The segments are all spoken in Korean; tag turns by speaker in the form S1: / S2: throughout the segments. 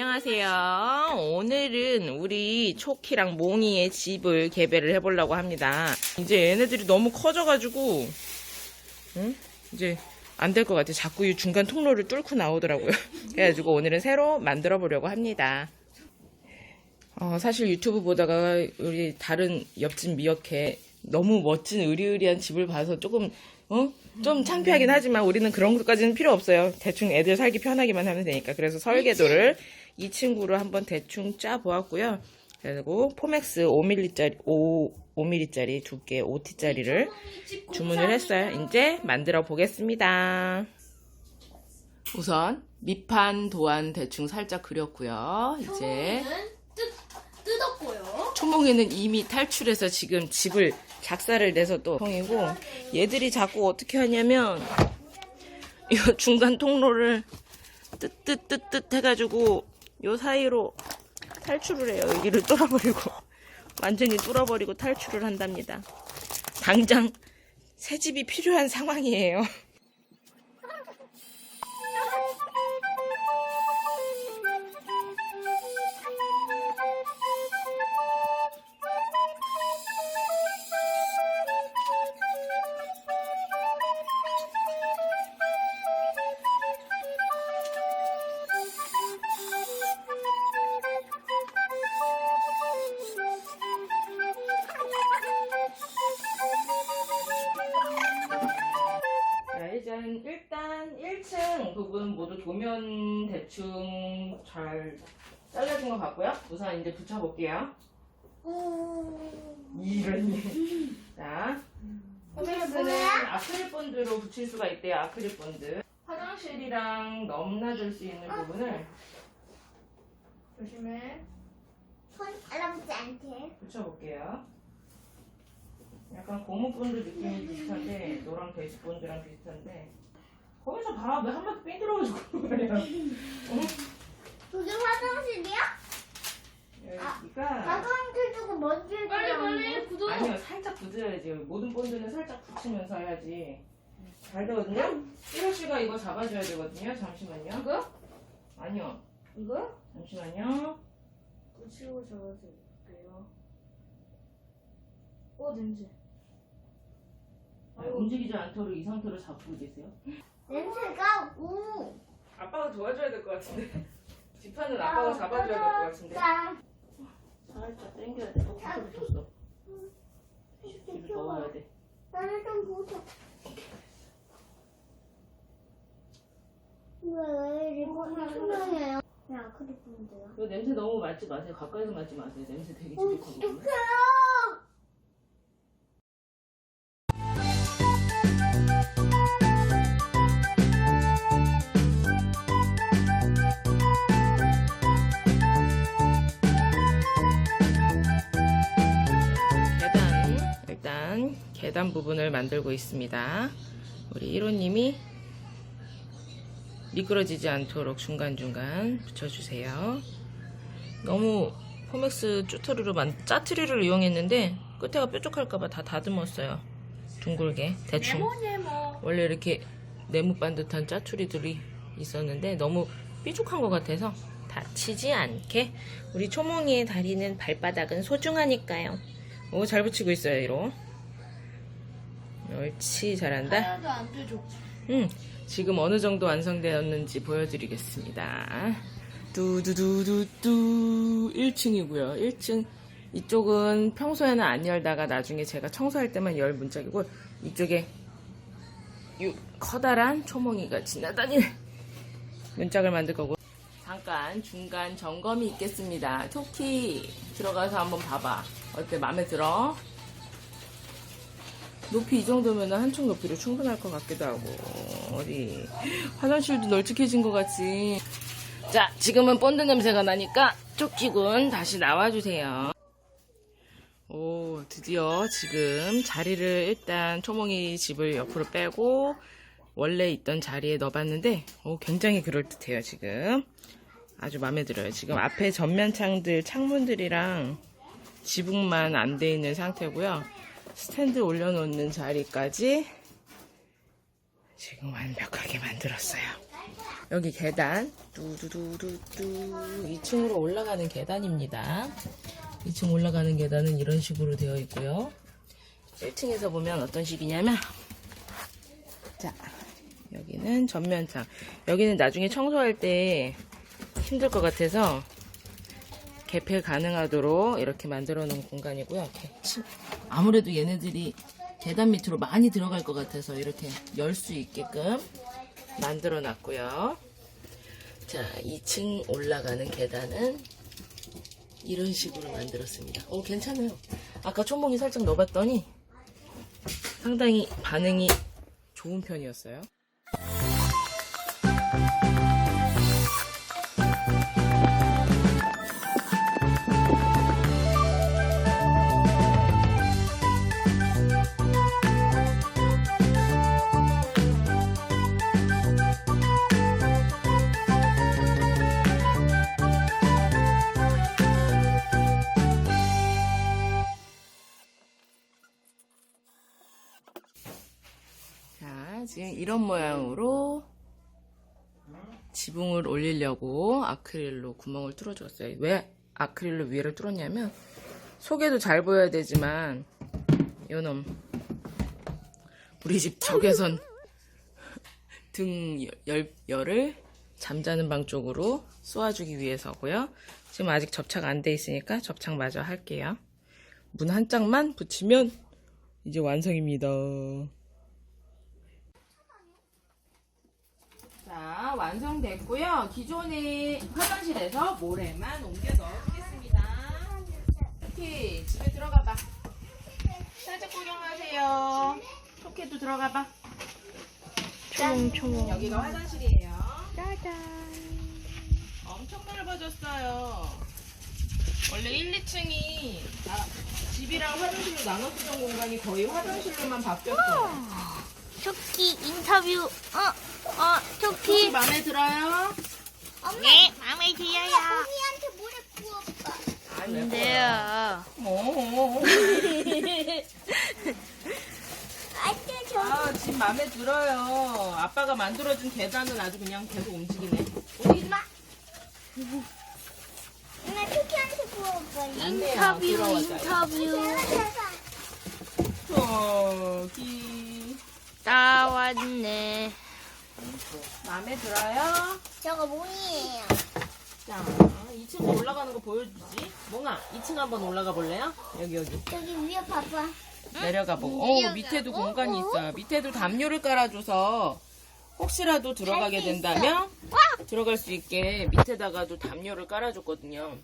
S1: 안녕하세요. 오늘은 우리 초키랑 몽이의 집을 개배를 해보려고 합니다. 이제 얘네들이 너무 커져가지고, 응? 이제 안 될 것 같아. 자꾸 이 중간 통로를 뚫고 나오더라고요. 그래가지고 오늘은 새로 만들어 보려고 합니다. 어, 사실 유튜브 보다가 우리 다른 옆집 미역회 너무 멋진 의리의리한 집을 봐서 조금 어? 좀 창피하긴 하지만 우리는 그런 것까지는 필요 없어요. 대충 애들 살기 편하게만 하면 되니까. 그래서 설계도를 이 친구로 한번 대충 짜 보았고요. 그리고 포맥스 5mm짜리 5 5mm짜리 두께 5T짜리를 주문을 했어요. 이제 만들어 보겠습니다. 우선 밑판 도안 대충 살짝 그렸고요. 이제
S2: 뜯, 뜯었고요.
S1: 초몽이는 이미 탈출해서 지금 집을 작사를 내서 또 통이고 얘들이 자꾸 어떻게 하냐면 이 중간 통로를 뜨뜨뜨뜨 해가지고 요 사이로 탈출을 해요. 여기를 뚫어버리고 완전히 뚫어버리고 탈출을 한답니다. 당장 새 집이 필요한 상황이에요. 부분 모두 도면 대충 잘 잘라진 것 같고요. 우선 이제 붙여볼게요. 이런. 자, 포메스는 아크릴 본드로 붙일 수가 있대요. 아크릴 본드. 화장실이랑 넘나들 수 있는 부분을
S2: 조심해.
S3: 손 알아보지 않게.
S1: 붙여볼게요. 약간 고무 본드 느낌이 비슷한데 노랑 베이스 본드랑 비슷한데 거기서 봐왜한 바퀴 삐뚤어가지고 말이야. 응?
S3: 그게 화장실이야?
S1: 여기가
S3: 화장실 두고 먼지를
S2: 빨리? 빨리 구독.
S1: 아니요 살짝 굳어야지 모든 본드는 살짝 붙이면서 해야지 잘 되거든요. 1호 씨가 이거 잡아줘야 되거든요. 잠시만요.
S2: 이거?
S1: 아니요.
S2: 이거?
S1: 잠시만요.
S2: 붙이고 잡아줄게요. 어 냄새.
S1: 아, 움직이지 않도록 이 상태로 잡고 계세요.
S3: 냄새가 우.
S1: 아빠가 도와줘야 될 것 같은데. 지판은 아빠가 잡아줘야 될 것 같은데.
S3: 짠.
S1: 살짝 당겨야 돼. 어, 구슬 붙었어. 뒤로 넣어야 돼.
S3: 나를 좀 보자. 왜 이거 투명해요? 그냥 크리프인데요.
S1: 이거 냄새 너무 맡지 마세요. 가까이서 맡지 마세요. 냄새 되게 지독하거든요.
S3: 어떡해
S1: 계단 부분을 만들고 있습니다. 우리 1호님이 미끄러지지 않도록 중간중간 붙여주세요. 너무 포맥스 쭈터리로 만 짜투리를 이용했는데 끝에가 뾰족할까봐 다 다듬었어요. 둥글게 대충.
S2: 네모.
S1: 원래 이렇게 네모 반 듯한 짜투리들이 있었는데 너무 삐죽한 것 같아서 다치지 않게 우리 초몽이의 다리는 발바닥은 소중하니까요. 오 잘 붙이고 있어요 이로. 옳지 잘한다.
S2: 하나도 안 펴줘.
S1: 음 지금 어느 정도 완성되었는지 보여드리겠습니다. 뚜두두두뚜 1층이고요. 1층 이쪽은 평소에는 안 열다가 나중에 제가 청소할 때만 열 문짝이고 이쪽에 이 커다란 초몽이가 지나다니는 문짝을 만들 거고 잠깐 중간 점검이 있겠습니다. 토끼 들어가서 한번 봐봐. 어때? 마음에 들어? 높이 이 정도면 한쪽 높이로 충분할 것 같기도 하고. 어디. 화장실도 널찍해진 것 같지. 자 지금은 본드 냄새가 나니까 쪽지군 다시 나와주세요. 오 드디어 지금 자리를 일단 초몽이 집을 옆으로 빼고 원래 있던 자리에 넣어봤는데 오, 굉장히 그럴듯해요 지금. 아주 마음에 들어요. 지금 앞에 전면창들 창문들이랑 지붕만 안 돼 있는 상태고요 스탠드 올려놓는 자리까지 지금 완벽하게 만들었어요. 여기 계단 뚜두두두두 2층으로 올라가는 계단입니다. 2층 올라가는 계단은 이런 식으로 되어 있고요. 1층에서 보면 어떤 식이냐면 자 여기는 전면창 여기는 나중에 청소할 때 힘들 것 같아서 개폐 가능하도록 이렇게 만들어 놓은 공간이고요. 이렇게 침- 아무래도 얘네들이 계단 밑으로 많이 들어갈 것 같아서 이렇게 열 수 있게끔 만들어 놨고요. 자, 2층 올라가는 계단은 이런 식으로 만들었습니다. 오, 괜찮아요. 아까 촌몽이 살짝 넣어봤더니 상당히 반응이 좋은 편이었어요. 이런 모양으로 지붕을 올리려고 아크릴로 구멍을 뚫어줬어요. 왜 아크릴로 위를 뚫었냐면 속에도 잘 보여야 되지만 요놈 우리 집 적외선 등 열, 열을 잠자는 방 쪽으로 쏘아주기 위해서고요. 지금 아직 접착 안 돼 있으니까 접착 마저 할게요. 문 한 짝만 붙이면 이제 완성입니다. 자, 완성됐고요. 기존의 화장실에서 모래만 옮겨 넣어주겠습니다. 토끼, 집에 들어가 봐. 사진 구경하세요. 토끼도 들어가 봐.
S3: 총총.
S1: 여기가 화장실이에요. 짜잔. 엄청 넓어졌어요. 원래 1, 2층이 집이랑 화장실로 나눠 쓰던 공간이 거의 화장실로만 바뀌었어요.
S3: 토끼 인터뷰. 어, 어,
S1: 토끼
S3: 토끼.
S1: 마음에 들어요?
S3: 네, 마음에 들어요. 언니한테 물에 부어봐.
S1: 안
S3: 돼요.
S1: 뭐.
S3: 안돼 저.
S1: 아, 집 마음에 들어요. 아빠가 만들어준 계단은 아주 그냥 계속 움직이네.
S3: 엄마. 엄마 토끼한테 부어봐.
S1: 인터뷰,
S3: 인터뷰.
S1: 저기
S3: 나왔네.
S1: 마음에 들어요?
S3: 저거 뭐예요?
S1: 자, 2층 올라가는 거 보여주지? 몽아, 2층 한번 올라가 볼래요? 여기 여기
S3: 저기 위에 봐봐.
S1: 내려가 보고. 어, 밑에도 공간이 있어요. 밑에도 담요를 깔아줘서 혹시라도 들어가게 된다면 들어갈 수 있게 밑에다가도 담요를 깔아줬거든요.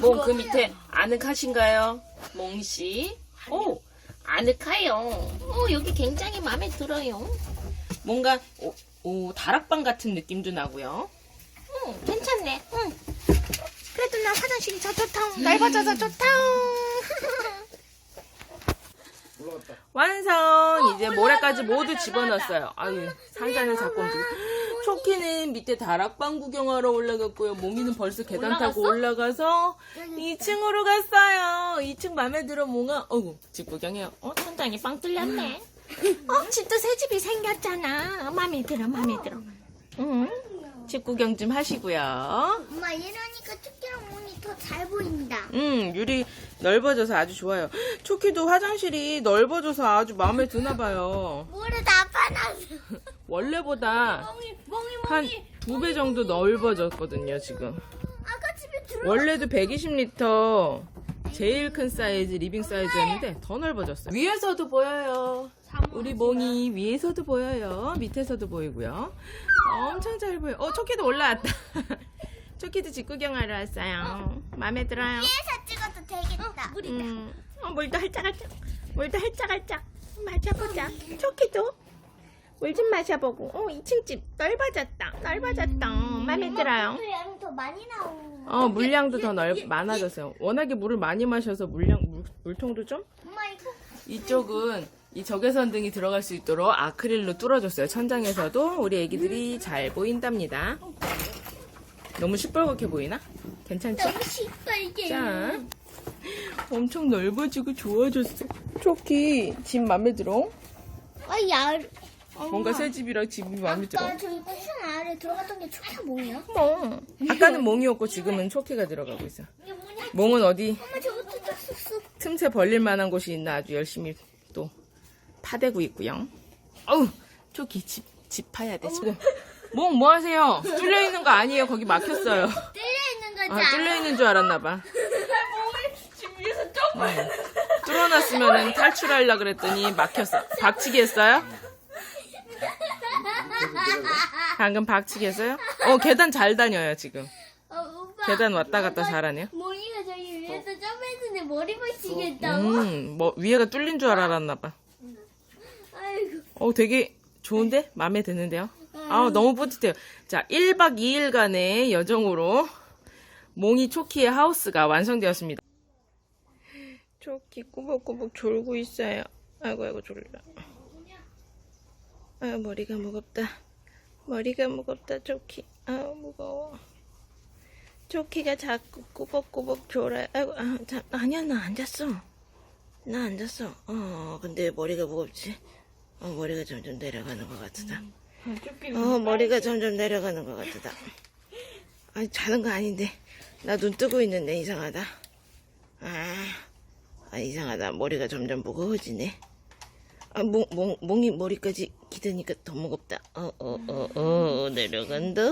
S1: 몽 그 밑에 아늑하신가요? 몽 씨? 오, 아늑해요. 어, 여기 굉장히 마음에 들어요. 뭔가 오, 오, 다락방 같은 느낌도 나고요. 응, 괜찮네. 응. 그래도 나 화장실이 더 좋다. 넓어져서 좋다. 완성! 이제 모래까지 모두 집어넣었어요. 아유, 상자는 자꾸 움직여. 초키는 밑에 다락방 구경하러 올라갔고요. 몽이는 벌써 계단 타고 올라가서 2층으로 갔어요. 2층 마음에 들어 몽아. 어구, 집 구경해요. 어, 천장이 빵 뚫렸네. 어, 집도 새 집이 생겼잖아. 마음에 들어, 마음에 들어. 응. 집 구경 좀 하시고요.
S3: 엄마 이러니까 토끼랑 문이 더 잘 보인다.
S1: 음, 유리 넓어져서 아주 좋아요. 초키도 화장실이 넓어져서 아주 마음에 드나 봐요.
S3: 물에 나빠놨어.
S1: 원래보다
S3: 멍이 멍이
S1: 한
S3: 멍이.
S1: 두 배 정도 넓어졌거든요, 지금.
S3: 아까 집에 들어.
S1: 원래도 120리터 제일 큰 사이즈, 리빙 사이즈였는데 더 넓어졌어요. 위에서도 보여요. 우리 몽이 위에서도 보여요. 밑에서도 보이고요. 엄청 잘 보여. 어, 초키도 올라왔다. 초키도 집 구경하러 왔어요. 마음에 들어요?
S3: 위에서 찍어도 되겠다. 물이다.
S1: 음, 어, 물도 할짝할짝. 물도 할짝할짝. 마셔보자. 초키도. 물 좀 마셔보고. 어, 2층 집 넓어졌다. 넓어졌다. 마음에 들어요.
S3: 양이 더 많이 나오는.
S1: 어, 물량도 더 넓, 많아졌어요. 워낙에 물을 많이 마셔서 물량, 물, 물통도 좀?
S3: 엄마 이거
S1: 이쪽은 이 적외선 등이 들어갈 수 있도록 아크릴로 뚫어줬어요. 천장에서도 우리 애기들이 잘 보인답니다. 너무 시뻘겋게 보이나? 괜찮죠?
S3: 너무 시뻘게.
S1: 자, 엄청 넓어지고 좋아졌어. 초키, 집 맘에 들어?
S3: 아 야.
S1: 뭔가 새 집이랑 집이 마음에 들어.
S3: 아까 저기 쿠션 안에 들어갔던 게 초키가 뭐예요?
S1: 뭐. 아까는 몽이었고 지금은 초키가 들어가고 있어.
S3: 이게 뭐냐?
S1: 몽은 어디
S3: 엄마 딱 쑥쑥.
S1: 틈새 벌릴 만한 곳이 있나 아주 열심히 또 파대고 있고요. 어우, 초키 집, 집 파야 돼, 지금. 몽, 뭐 하세요? 뚫려 있는 거 아니에요. 거기 막혔어요.
S3: 뚫려 있는 거지.
S1: 아, 뚫려 있는 줄 알았나봐.
S2: 점프.
S1: 뚫어놨으면 탈출하려 그랬더니 막혔어. 박치기 했어요? 방금 박치기 했어요? 어, 계단 잘 다녀요, 지금.
S3: 어, 오빠.
S1: 계단 왔다 갔다 잘하네요.
S3: 머리가 저기 위에서 점프했는데 머리 박치겠다고?
S1: 음, 뭐, 위에가 뚫린 줄 알았나봐. 어, 되게 좋은데? 마음에 드는데요? 아, 너무 뿌듯해요. 자, 1박 2일간의 여정으로 몽이 초키의 하우스가 완성되었습니다. 초키 꾸벅꾸벅 졸고 있어요. 아이고, 아이고, 졸라. 아, 머리가 무겁다. 머리가 무겁다, 초키. 아, 무거워. 초키가 자꾸 꾸벅꾸벅 졸아요. 아이고, 아, 자, 아니야, 나 앉았어. 나 앉았어. 어, 근데 머리가 무겁지? 어, 머리가 점점 내려가는 것 같다. 어, 머리가 점점 내려가는 것 같다. 아니, 자는 거 아닌데. 나 눈 뜨고 있는데 이상하다. 아, 아, 이상하다. 머리가 점점 무거워지네. 아, 몽, 몽, 몽이 머리까지 기대니까 더 무겁다. 어, 어, 어, 어, 내려간다.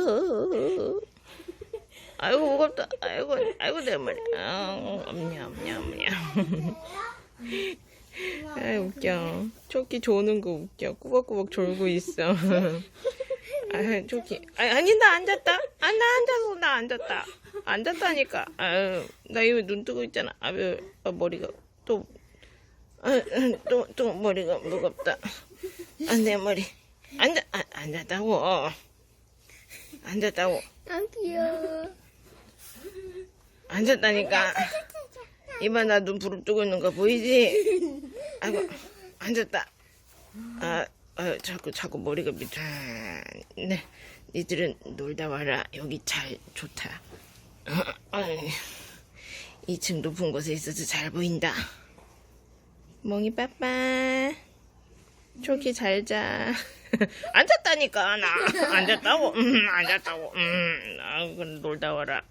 S1: 아이고, 무겁다. 아이고, 아이고, 내 머리. 아, 엄냐, 엄냐, 엄냐. 아 웃겨. 초키 조는 거 웃겨. 꾸벅꾸벅 졸고 있어. 아 초키. 아, 아니 나 앉았다. 아 나 앉았어. 나 앉았다. 앉았다니까. 아유 나 이거 눈 뜨고 있잖아. 아유 아, 머리가 또. 아, 또, 또 머리가 무겁다. 아, 내 머리. 앉아, 아, 앉았다고. 앉았다고.
S3: 아, 귀여워.
S1: 앉았다니까. 이봐, 나 눈 부릅뜨고 있는 거 보이지? 아이고, 앉았다. 아, 아 자꾸, 자꾸 머리가 밑에. 네, 니들은 놀다 와라. 여기 잘, 좋다. 아이, 2층 높은 곳에 있어서 잘 보인다. 멍이 빠빠. 초키 잘 자. 앉았다니까, 나. 앉았다고. 음, 앉았다고. 음, 아, 놀다 와라.